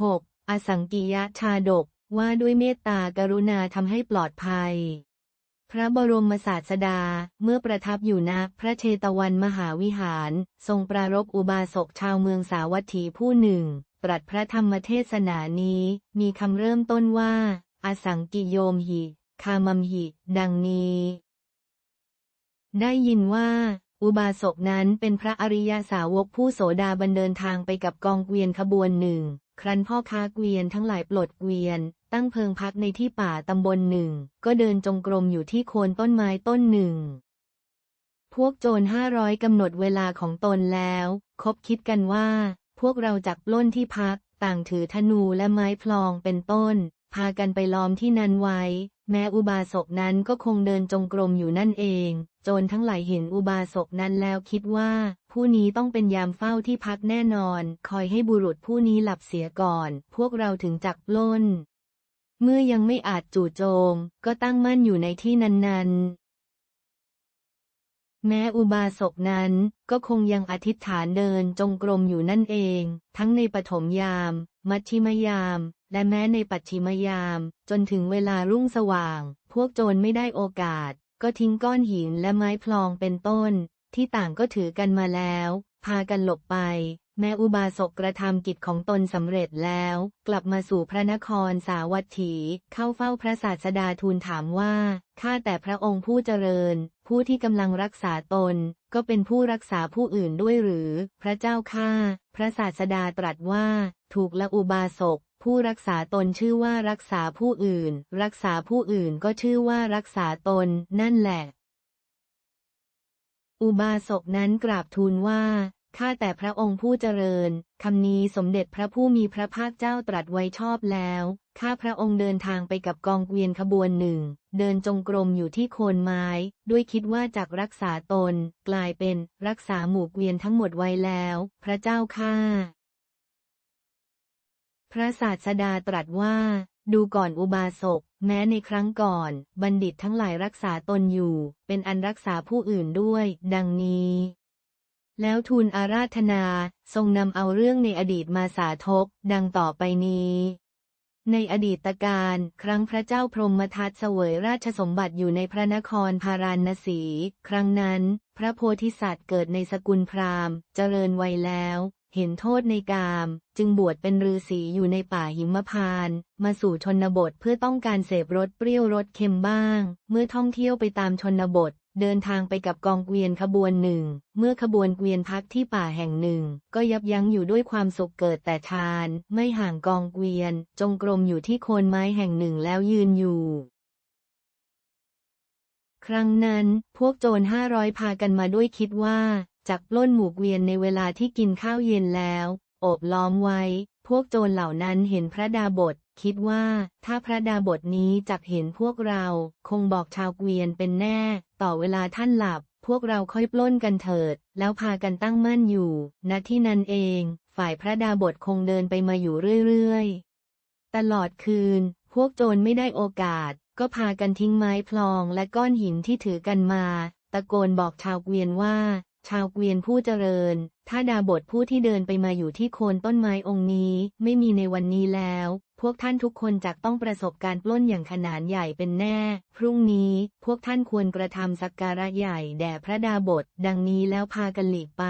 6. อสังกิยชาดก ว่าด้วยเมตตากรุณาทำให้ปลอดภัย พระบรมศาสดา เมื่อประทับอยู่ณพระเชตวันมหาวิหาร ทรงปรารภอุบาสกชาวเมืองสาวัตถีผู้หนึ่ง ตรัสพระธรรมเทศนานี้ มีคำเริ่มต้นว่า อสังกิโยมหิ คามัมหิ ดังนี้ ได้ยินว่าอุบาสกนั้นเป็นพระอริยสาวกผู้โสดาบันเดินทางไปกับกองเกวียนขบวนหนึ่ง ครั้นพ่อค้าเกวียนทั้งหลายปลดเกวียน ตั้งเพิงพักในที่ป่าตำบลหนึ่ง ก็เดินจงกรมอยู่ที่โคนต้นไม้ต้นหนึ่ง พวกโจรห้าร้อยกำหนดเวลาของตนแล้ว คบคิดกันว่า พวกเราจักปล้นที่พัก ต่างถือธนูและไม้พลองเป็นต้น พากันไปล้อมที่นั้นไว้ แม้อุบาสกนั้นก็คงเดินจงกรมอยู่นั่นเอง โจรทั้งหลายเห็นอุบาสกนั้นแล้วคิดว่า ผู้นี้ต้องเป็นยามเฝ้าที่พักแน่นอน คอยให้บุรุษผู้นี้หลับเสียก่อน พวกเราถึงจักปล้น เมื่อยังไม่อาจจู่โจม ก็ตั้งมั่นอยู่ในที่นั้นๆแม้อุบาสกนั้นก็คงยังอธิษฐานเดินจงกรมอยู่นั่นเอง ทั้งในปฐมยาม มัชชิมยาม และแม้ในปัจฉิมยาม จนถึงเวลารุ่งสว่าง พวกโจรไม่ได้โอกาส ก็ทิ้งก้อนหินและไม้พลองเป็นต้น ที่ต่างก็ถือกันมาแล้ว พากันหลบไป แม้อุบาสกกระทำกิจของตนสำเร็จแล้ว กลับมาสู่พระนครสาวัตถี เข้าเฝ้าพระศาสดาทูลถามว่า ข้าแต่พระองค์ผู้เจริญ ผู้ที่กำลังรักษาตน ก็เป็นผู้รักษาผู้อื่นด้วยหรือ พระเจ้าข้า พระศาสดาตรัสว่า ถูกละอุบาสก ผู้รักษาตนชื่อว่ารักษาผู้อื่น รักษาผู้อื่นก็ชื่อว่ารักษาตน นั่นแหละ อุบาสกนั้นกราบทูลว่าข้าแต่พระองค์ผู้เจริญ คำนี้สมเด็จพระผู้มีพระภาคเจ้าตรัสไว้ชอบแล้ว ข้าพระองค์เดินทางไปกับกองเกวียนขบวนหนึ่ง เดินจงกรมอยู่ที่โคนไม้ ด้วยคิดว่าจากรักษาตน กลายเป็นรักษาหมู่เกวียนทั้งหมดไว้แล้ว พระเจ้าข้า พระศาสดาตรัสว่า ดูก่อนอุบาสก แม้ในครั้งก่อน บัณฑิตทั้งหลายรักษาตนอยู่ เป็นอันรักษาผู้อื่นด้วย ดังนี้ แล้วทูลอาราธนา ทรงนำเอาเรื่องในอดีตมาสาธก ดังต่อไปนี้ในอดีตการ ครั้งพระเจ้าพรหมทัตเสวยราชสมบัติอยู่ในพระนครพาราณสี ครั้งนั้น พระโพธิสัตว์เกิดในสกุลพราหมณ์ เจริญวัยแล้ว เห็นโทษในกาม จึงบวชเป็นฤาษีอยู่ในป่าหิมพานต์มาสู่ชนบทเพื่อต้องการเสพรสเปรี้ยวรสเค็มบ้าง เมื่อท่องเที่ยวไปตามชนบท เดินทางไปกับกองเกวียนขบวนหนึ่ง เมื่อขบวนเกวียนพักที่ป่าแห่งหนึ่ง ก็ยับยั้งอยู่ด้วยความสุขเกิดแต่ฌาน ไม่ห่างกองเกวียน จงกรมอยู่ที่โคนไม้แห่งหนึ่งแล้วยืนอยู่ครั้งนั้นพวกโจรห้าร้อยพากันมาด้วยคิดว่า จักปล้นหมู่เกวียนในเวลาที่กินข้าวเย็นแล้ว โอบล้อมไว้ พวกโจรเหล่านั้นเห็นพระดาบท คิดว่าถ้าพระดาบทนี้จักเห็นพวกเรา คงบอกชาวเกวียนเป็นแน่ ต่อเวลาท่านหลับ พวกเราค่อยปล้นกันเถิด แล้วพากันตั้งมั่นอยู่ณที่นั้นเอง ฝ่ายพระดาบทคงเดินไปมาอยู่เรื่อยๆ ตลอดคืน พวกโจรไม่ได้โอกาส ก็พากันทิ้งไม้พลองและก้อนหินที่ถือกันมา ตะโกนบอกชาวเกวียนว่า ชาวเกวียนผู้เจริญ ถ้าดาบทผู้ที่เดินไปมาอยู่ที่โคนต้นไม้องค์นี้ ไม่มีในวันนี้แล้ว พวกท่านทุกคนจักต้องประสบการปล้นอย่างขนาดใหญ่เป็นแน่ พรุ่งนี้พวกท่านควรกระทำสักการะใหญ่แด่พระดาบทดังนี้แล้วพากันหลีกไป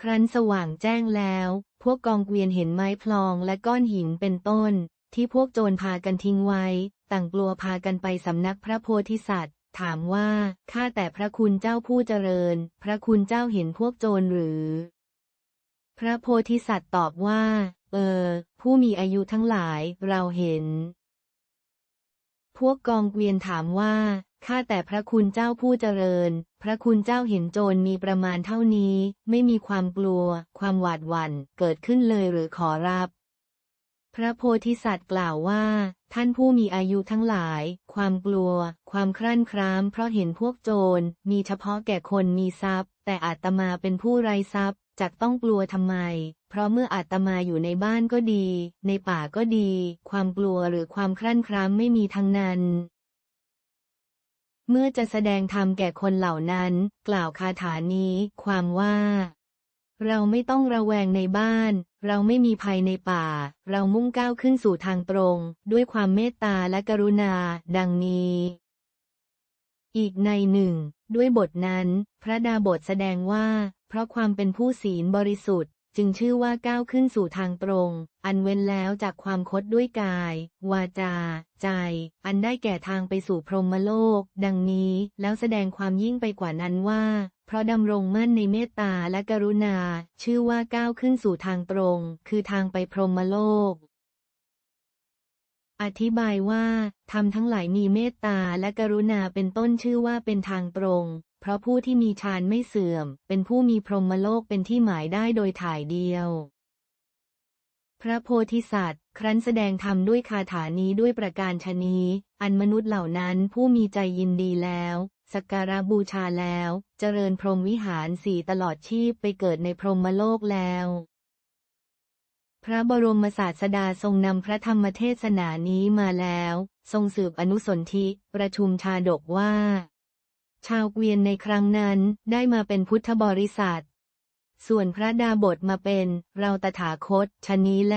ครั้นสว่างแจ้งแล้ว พวกกองเกวียนเห็นไม้พลองและก้อนหินเป็นต้น ที่พวกโจรพากันทิ้งไว้ ต่างกลัวพากันไปสำนักพระโพธิสัตว์ ถามว่า ข้าแต่พระคุณเจ้าผู้เจริญ พระคุณเจ้าเห็นพวกโจรหรือ พระโพธิสัตว์ตอบว่า เออ ผู้มีอายุทั้งหลายเราเห็น พวกกองเกวียนถามว่า ข้าแต่พระคุณเจ้าผู้เจริญ พระคุณเจ้าเห็นโจรมีประมาณเท่านี้ ไม่มีความกลัว ความหวาดหวั่นเกิดขึ้นเลยหรือขอรับ พระโพธิสัตว์กล่าวว่า ท่านผู้มีอายุทั้งหลาย ความกลัว ความครั่นคราม เพราะเห็นพวกโจร มีเฉพาะแก่คนมีทรัพย์ แต่อาตมาเป็นผู้ไร้ทรัพย์จักต้องกลัวทำไม เพราะเมื่ออาตมาอยู่ในบ้านก็ดี ในป่าก็ดี ความกลัวหรือความครั่นครามไม่มีทั้งนั้น เมื่อจะแสดงธรรมแก่คนเหล่านั้น กล่าวคาถานี้ ความว่า เราไม่ต้องระแวงในบ้าน เราไม่มีภัยในป่า เรามุ่งก้าวขึ้นสู่ทางตรง ด้วยความเมตตาและกรุณา ดังนี้ อีกในหนึ่ง ด้วยบทนั้น พระดาบทแสดงว่า เพราะความเป็นผู้ศีลบริสุทธิ์ จึงชื่อว่าก้าวขึ้นสู่ทางตรง อันเว้นแล้วจากความคดด้วยกาย วาจา ใจ อันได้แก่ทางไปสู่พรหมโลก ดังนี้ แล้วแสดงความยิ่งไปกว่านั้นว่า ราะดำรงมั่นในเมตตาและกรุณา ชื่อว่าก้าวขึ้นสู่ทางตรง คือทางไปพรหมโลก อธิบายว่าธรรมทั้งหลายมีเมตตาและกรุณาเป็นต้นชื่อว่าเป็นทางตรง เพราะผู้ที่มีฌานไม่เสื่อม เป็นผู้มีพรหมโลกเป็นที่หมายได้โดยถ่ายเดียว พระโพธิสัตว์ ครั้นแสดงธรรมด้วยคาถานี้ด้วยประการชนีอันมนุษย์เหล่านั้นผู้มีใจยินดีแล้ว สักการะบูชาแล้ว เจริญพรหมวิหารสี่ตลอดชีพไปเกิดในพรหมโลกแล้ว พระบรมศาสดาทรงนำพระธรรมเทศนานี้มาแล้ว ทรงสืบอนุสนธิประชุมชาดกว่า ชาวเกวียนในครั้งนั้นได้มาเป็นพุทธบริษัท ส่วนพระดาบทมาเป็นเราตถาคตชะนี้แล